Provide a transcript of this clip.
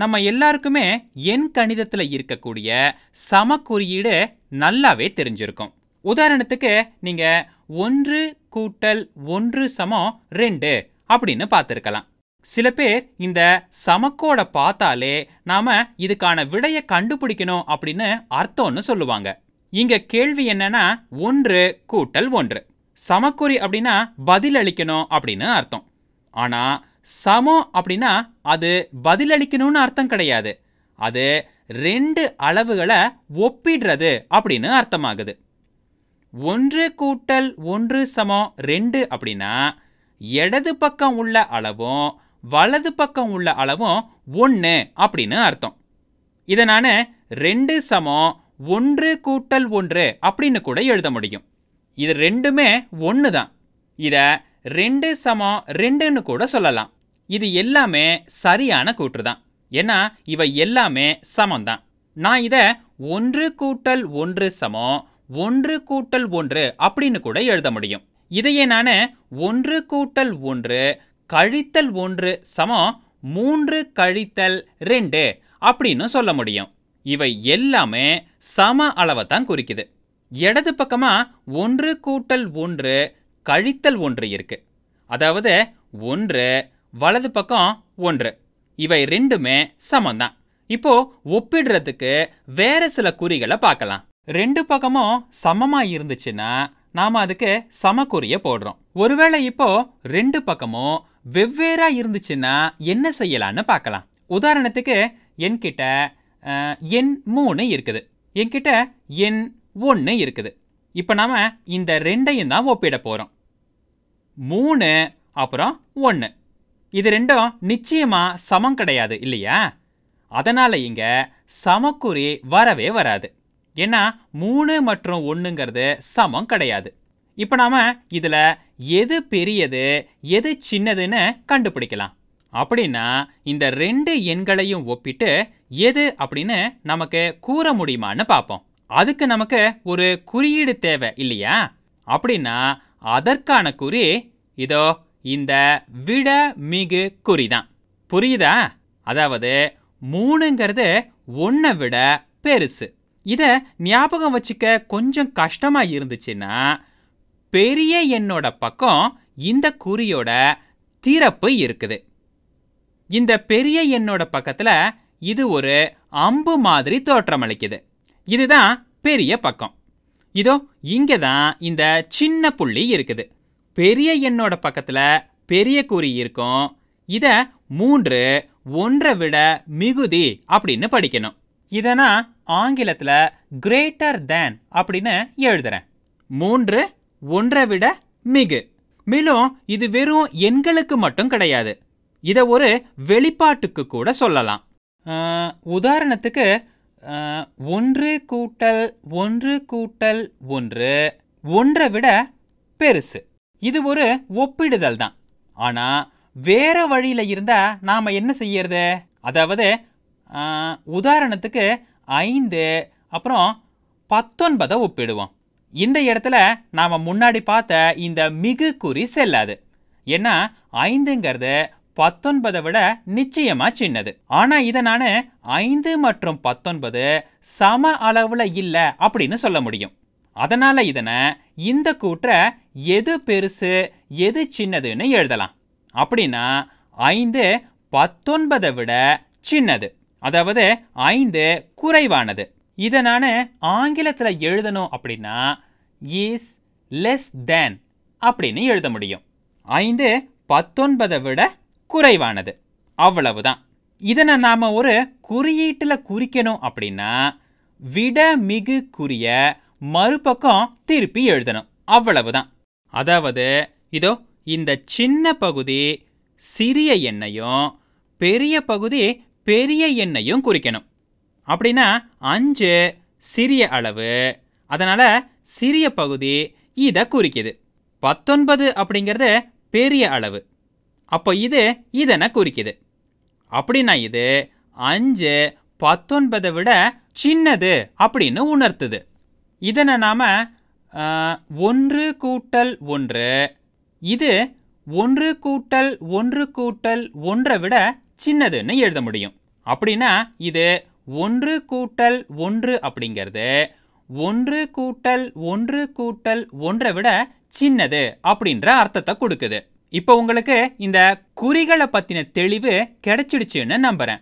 நம்ம எல்லாருக்குமே எண் கணிதத்துல இருக்கக்கூடிய சம குறியீடு நல்லாவே தெரிஞ்சிருக்கும். உதாரணத்துக்கு நீங்க ஒன்று கூட்டல் ஒன்று சமம் ரெண்டு அப்படின்னு பார்த்துருக்கலாம். சில பேர் இந்த சமக்கோடை பார்த்தாலே நாம இதுக்கான விடையை கண்டுபிடிக்கணும் அப்படின்னு அர்த்தம்னு சொல்லுவாங்க. இங்க கேள்வி என்னன்னா ஒன்று கூட்டல் ஒன்று. சமக்குறி அப்படின்னா பதில் அளிக்கணும் அப்படின்னு அர்த்தம். ஆனா சமம் அப்படின்னா அது பதிலளிக்கணும்னு அர்த்தம் கிடையாது. அது ரெண்டு அளவுகளை ஒப்பிடுறது அப்படின்னு அர்த்தமாகுது. ஒன்று கூட்டல் ஒன்று சமம் ரெண்டு அப்படின்னா இடது பக்கம் உள்ள அளவும் வலது பக்கம் உள்ள அளவும் ஒன்று அப்படின்னு அர்த்தம். இதை நான் ரெண்டு சமம் ஒன்று கூட்டல் ஒன்று அப்படின்னு கூட எழுத முடியும். இது ரெண்டுமே ஒன்று தான் இதை ரெண்டு சமம் ரெண்டுன்னு கூட சொல்லலாம். இது எல்லாமே சரியான கூற்று தான் ஏன்னா இவை எல்லாமே சமம் தான் நான் இதை ஒன்று கூட்டல் ஒன்று சமம் ஒன்று கூட்டல் ஒன்று அப்படின்னு கூட எழுத முடியும். இதையே நான் ஒன்று கூட்டல் ஒன்று கழித்தல் ஒன்று சமம் மூன்று கழித்தல் ரெண்டு அப்படின்னு சொல்ல முடியும். இவை எல்லாமே சம அளவை தான் குறிக்குது. இடது பக்கமா ஒன்று கூட்டல் ஒன்று கழித்தல் ஒன்று இருக்கு. அதாவது ஒன்று வலது பக்கம் ஒன்று. இவை ரெண்டுமே சமம்தான். இப்போ ஒப்பிடுறதுக்கு வேற சில குறிகளை பார்க்கலாம். ரெண்டு பக்கமும் சமமா இருந்துச்சுன்னா நாம அதுக்கு சமக்குறியை போடுறோம். ஒருவேளை இப்போ ரெண்டு பக்கமும் வெவ்வேறா இருந்துச்சுன்னா என்ன செய்யலான்னு பார்க்கலாம். உதாரணத்துக்கு என்கிட்ட எண் மூணு இருக்குது. என்கிட்ட எண் ஒன்று இருக்குது. இப்போ நாம இந்த ரெண்டையும் தான் ஒப்பிட போகிறோம் மூணு அப்புறம் ஒன்று இது ரெண்டும் நிச்சயமா சமம் கிடையாது இல்லையா? அதனால இங்க சமக்குறி வரவே வராது. ஏன்னா மூணு மற்றும் ஒன்றுங்கிறது சமம் கிடையாது. இப்போ நாம இதில் எது பெரியது எது சின்னதுன்னு கண்டுபிடிக்கலாம். அப்படின்னா இந்த ரெண்டு எண்களையும் ஒப்பிட்டு எது அப்படின்னு நமக்கு கூற முடியுமான்னு பார்ப்போம். அதுக்கு நமக்கு ஒரு குறியீடு தேவை இல்லையா? அப்படின்னா அதற்கான குறி இதோ இந்த விட மிகு குறி தான் புரியுதா? அதாவது மூணுங்கிறது ஒன்றை விட பெருசு. இதை ஞாபகம் வச்சுக்க கொஞ்சம் கஷ்டமா இருந்துச்சுன்னா பெரிய எண்ணோட பக்கம் இந்த குறியோட திறப்பு இருக்குது. இந்த பெரிய எண்ணோட பக்கத்துல இது ஒரு அம்பு மாதிரி தோற்றமளிக்குது. இதுதான் பெரிய பக்கம். இதோ இங்கே தான் இந்த சின்ன புள்ளி இருக்குது. பெரிய எண்ணோட பக்கத்துல பெரிய குறி இருக்கும். இதை மூன்று ஒன்றை விட மிகுதி அப்படின்னு படிக்கணும். இதை நான் ஆங்கிலத்துல கிரேட்டர் தேன் அப்படின்னு எழுதுறேன். மூன்று ஒன்றை விட மிகு. மேலும் இது வெறும் எண்களுக்கு மட்டும் கிடையாது. இதை ஒரு வெளிப்பாட்டுக்கு கூட சொல்லலாம். உதாரணத்துக்கு ஒன்று கூட்டல் ஒன்று கூட்டல் ஒன்று ஒன்றை விட பெருசு. இது ஒரு ஒப்பிடுதல் தான் ஆனால் வேற வழியில இருந்தால் நாம் என்ன செய்யறது? அதாவது உதாரணத்துக்கு ஐந்து அப்புறம் பத்தொன்பதை ஒப்பிடுவோம். இந்த இடத்துல நாம முன்னாடி பார்த்த இந்த மிகு குறி செல்லாது. ஏன்னா ஐந்துங்கிறது பத்தொன்பதை விட நிச்சயமா சின்னது. ஆனால் இதை நான் ஐந்து மற்றும் பத்தொன்பது சம அளவில் இல்லை அப்படின்னு சொல்ல முடியும். அதனால் இதனை இந்த கூற்றை எது பெருசு எது சின்னதுன்னு எழுதலாம். அப்படின்னா ஐந்து பத்தொன்பதை விட சின்னது. அதாவது ஐந்து குறைவானது. இதை நான் ஆங்கிலத்தில் எழுதணும் அப்படின்னா இஸ் லெஸ் தேன் அப்படின்னு எழுத முடியும். ஐந்து பத்தொன்பதை விட குறைவானது. அவ்வளவுதான். இதனை நாம ஒரு குறியீட்டில் குறிக்கணும் அப்படின்னா விட மிகு குறிய மறுபக்கம் திருப்பி எழுதணும். அவ்வளவுதான். அதாவது இதோ இந்த சின்ன பகுதி சிறிய எண்ணையும் பெரிய பகுதி பெரிய எண்ணையும் குறிக்கணும். அப்படின்னா அஞ்சு சிறிய அளவு அதனால சிறிய பகுதி இதை குறிக்குது. பத்தொன்பது அப்படிங்கிறது பெரிய அளவு. அப்போ இது இதனை குறிக்குது. அப்படின்னா இது அஞ்சு பத்தொன்பதை விட சின்னது அப்படின்னு உணர்த்துது. இதனை நாம ஒன்று கூட்டல் ஒன்று. இது ஒன்று கூட்டல் ஒன்று கூட்டல் ஒன்றை விட சின்னதுன்னு எழுத முடியும். அப்படின்னா இது ஒன்று கூட்டல் ஒன்று அப்படிங்கிறது ஒன்று கூட்டல் ஒன்று கூட்டல் ஒன்றை விட சின்னது அப்படின்ற அர்த்தத்தை கொடுக்குது. இப்போ உங்களுக்கு இந்த குறிகளை பற்றின தெளிவு கிடைச்சிடுச்சுன்னு நம்புகிறேன்